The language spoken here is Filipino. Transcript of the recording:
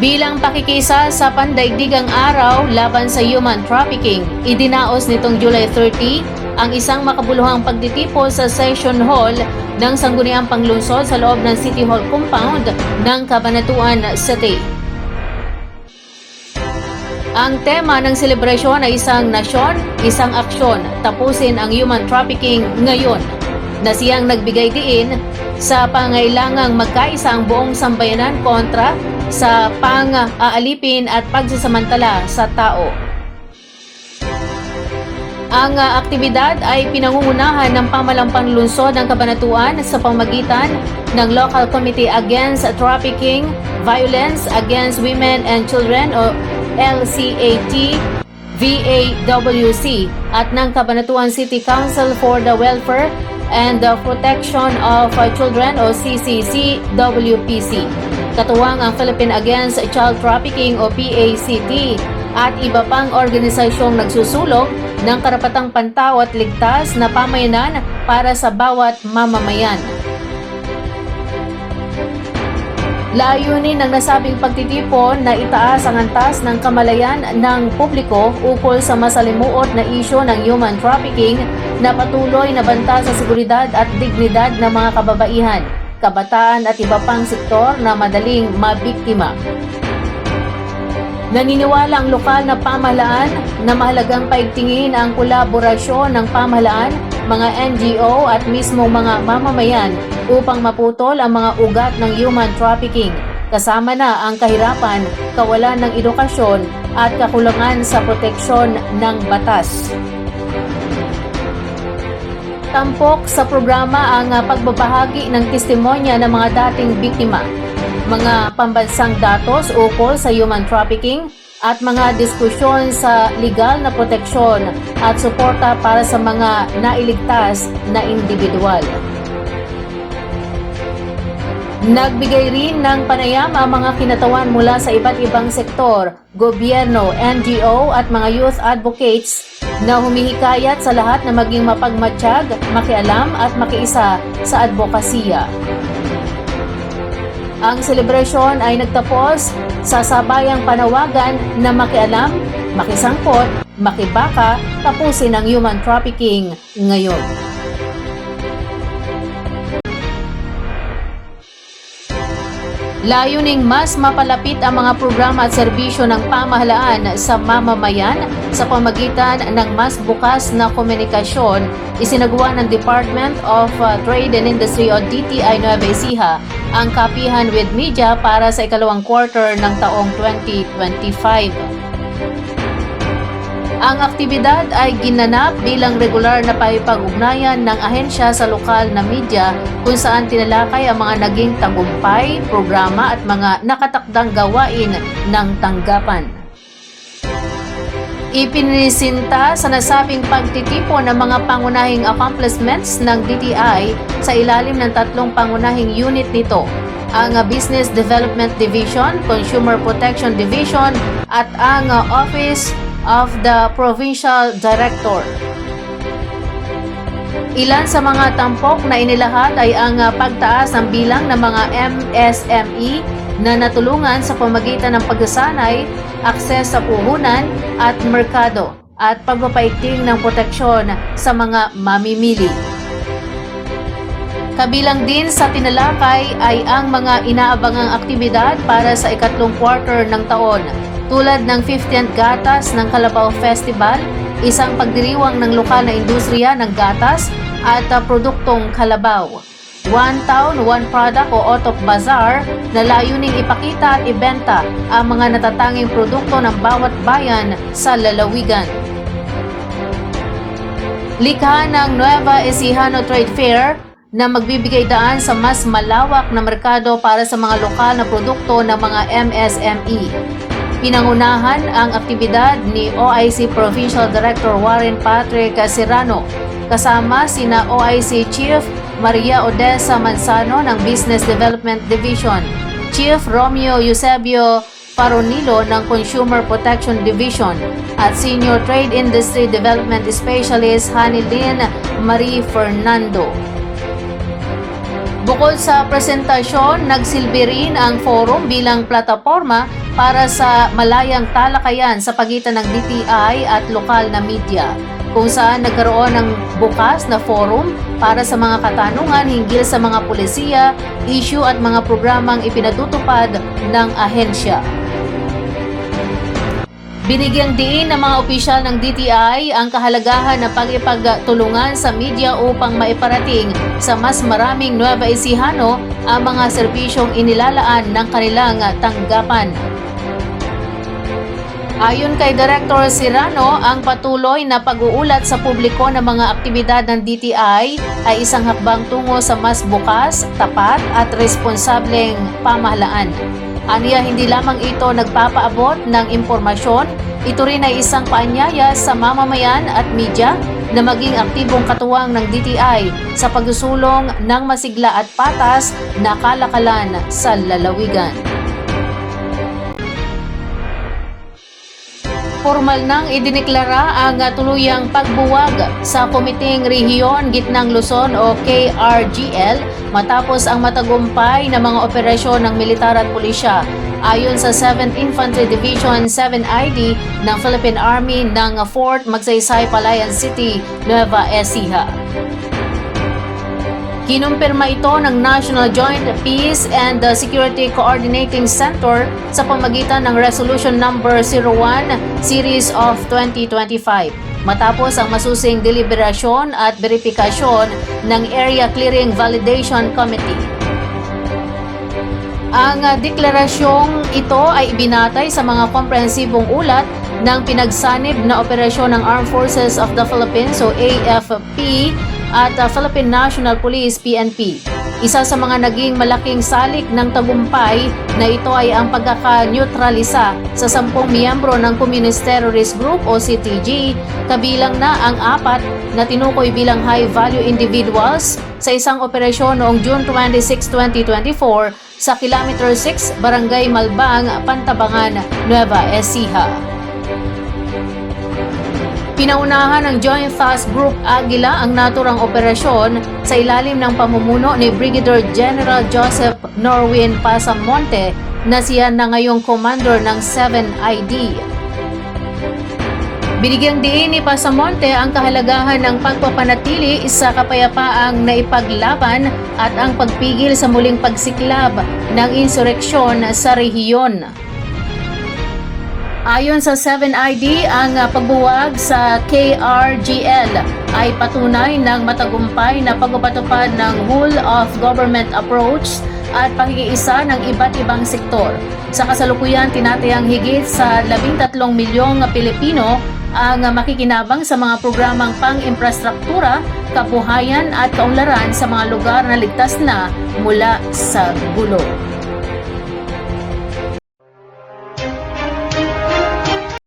Bilang pakikisa sa pandaigdigang araw laban sa human trafficking, idinaos nitong July 30 ang isang makabuluhang pagtitipon sa session hall ng Sangguniang Panglungsod sa loob ng City Hall compound ng Cabanatuan City. Ang tema ng selebrasyon ay isang nasyon, isang aksyon, tapusin ang human trafficking ngayon na siyang nagbigay diin sa pangailangang magkaisa ang buong sambayanan kontra sa pang-aalipin at pagsasamantala sa tao. Ang aktibidad ay pinangungunahan ng pamalampang lungsod ng Kabanatuan sa pamagitan ng Local Committee Against Trafficking, Violence Against Women and Children o LCAT VAWC at ng Kabanatuan City Council for the Welfare and the Protection of Children o CCC-WPC. Katuwang ang Philippine Against Child Trafficking o PACT at iba pang organisasyong nagsusulong ng karapatang pantao at ligtas na pamayanan para sa bawat mamamayan. Layunin ng nasabing pagtitipon na itaas ang antas ng kamalayan ng publiko ukol sa masalimuot na isyo ng human trafficking na patuloy na banta sa seguridad at dignidad ng mga kababaihan, kabataan at iba pang sektor na madaling mabiktima. Naniniwala ang lokal na pamahalaan na mahalagang paigtingin ang kolaborasyon ng pamahalaan, mga NGO at mismo mga mamamayan upang maputol ang mga ugat ng human trafficking, kasama na ang kahirapan, kawalan ng edukasyon at kakulangan sa proteksyon ng batas. Tampok sa programa ang ah, pagbabahagi ng testimonya ng mga dating biktima, mga pambansang datos ukol sa human trafficking at mga diskusyon sa legal na proteksyon at suporta para sa mga nailigtas na individual. Nagbigay rin ng panayam ang mga kinatawan mula sa iba't ibang sektor, gobyerno, NGO at mga youth advocates na humihikayat sa lahat na maging mapagmatsyag, makialam at makiisa sa advokasya. Ang selebrasyon ay nagtapos sa sabayang panawagan na makialam, makisangkot, makibaka, tapusin ang human trafficking ngayon. Layuning mas mapalapit ang mga programa at serbisyo ng pamahalaan sa mamamayan sa pamagitan ng mas bukas na komunikasyon, isinagawa ng Department of uh, Trade and Industry o DTI Nueva Ecija ang kapihan with media para sa ikalawang quarter ng taong 2025. Ang aktibidad ay ginanap bilang regular na paipag-ugnayan ng ahensya sa lokal na media kung saan tinalakay ang mga naging tagumpay, programa at mga nakatakdang gawain ng tanggapan. Ipinisinta sa nasabing pagtitipon ng mga pangunahing accomplishments ng DTI sa ilalim ng tatlong pangunahing unit nito, ang Business Development Division, Consumer Protection Division at ang Office of the Provincial Director. Ilan sa mga tampok na inilahat ay ang uh, pagtaas ng bilang ng mga MSME na natulungan sa pamagitan ng pagsasanay, akses sa puhunan at merkado at pagpapaigting ng proteksyon sa mga mamimili. Kabilang din sa tinalakay ay ang mga inaabangang aktibidad para sa ikatlong quarter ng taon tulad ng 50th Gatas ng Calabao Festival, isang pagdiriwang ng lokal na industriya ng gatas at uh, produktong Calabao. One Town, One Product o Otop Bazaar na layuning ipakita at ibenta ang mga natatanging produkto ng bawat bayan sa lalawigan. Likha ng Nueva Ecijano Trade Fair na magbibigay daan sa mas malawak na merkado para sa mga lokal na produkto ng mga MSME. Pinangunahan ang aktibidad ni OIC Provincial Director Warren Patrick Serrano kasama sina OIC Chief Maria Odessa Manzano ng Business Development Division, Chief Romeo Eusebio Paronilo ng Consumer Protection Division at Senior Trade Industry Development Specialist Hanilin Marie Fernando. Bukod sa presentasyon, nagsilbi rin ang forum bilang plataforma para sa malayang talakayan sa pagitan ng DTI at lokal na media kung saan nagkaroon ng bukas na forum para sa mga katanungan hinggil sa mga pulisiya, issue at mga programang ipinatutupad ng ahensya. Binigyang diin ng mga opisyal ng DTI ang kahalagahan ng pag-ipagtulungan sa media upang maiparating sa mas maraming Nueva Ecijano ang mga serbisyong inilalaan ng kanilang tanggapan. Ayon kay Director Serrano, ang patuloy na pag-uulat sa publiko ng mga aktibidad ng DTI ay isang hakbang tungo sa mas bukas, tapat at responsableng pamahalaan. Aniya hindi lamang ito nagpapaabot ng impormasyon, ito rin ay isang paanyaya sa mamamayan at media na maging aktibong katuwang ng DTI sa pagsusulong ng masigla at patas na kalakalan sa lalawigan. Formal nang idineklara ang tuluyang pagbuwag sa Komiting Rehiyon Gitnang Luzon o KRGL matapos ang matagumpay na mga operasyon ng militar at pulisya ayon sa 7th Infantry Division 7ID ng Philippine Army ng Fort Magsaysay, Palayan City, Nueva Ecija. Kinumpirma ito ng National Joint Peace and uh, Security Coordinating Center sa pamagitan ng Resolution Number 01 Series of 2025 matapos ang masusing deliberasyon at verifikasyon ng Area Clearing Validation Committee. Ang uh, deklarasyong ito ay ibinatay sa mga komprehensibong ulat ng pinagsanib na operasyon ng Armed Forces of the Philippines o AFP at uh, Philippine National Police PNP. Isa sa mga naging malaking salik ng tagumpay na ito ay ang pagkaka-neutralisa sa sampung miyembro ng Communist Terrorist Group o CTG, kabilang na ang apat na tinukoy bilang high-value individuals sa isang operasyon noong June 26, 2024 sa Kilometer 6, Barangay Malbang, Pantabangan, Nueva Ecija. Pinaunahan ng Joint Task Group Agila ang naturang operasyon sa ilalim ng pamumuno ni Brigadier General Joseph Norwin Pasamonte na siya na ngayong commander ng 7ID. Binigyang diin ni Pasamonte ang kahalagahan ng pagpapanatili sa kapayapaang naipaglaban at ang pagpigil sa muling pagsiklab ng insureksyon sa rehiyon. Ayon sa 7ID, ang uh, pagbuwag sa KRGL ay patunay ng matagumpay na pagpapatupad ng whole of government approach at pakikiisa ng iba't ibang sektor. Sa kasalukuyan, tinatayang higit sa 13 milyong Pilipino ang uh, makikinabang sa mga programang pang-infrastruktura, kabuhayan at kaunlaran sa mga lugar na ligtas na mula sa gulo.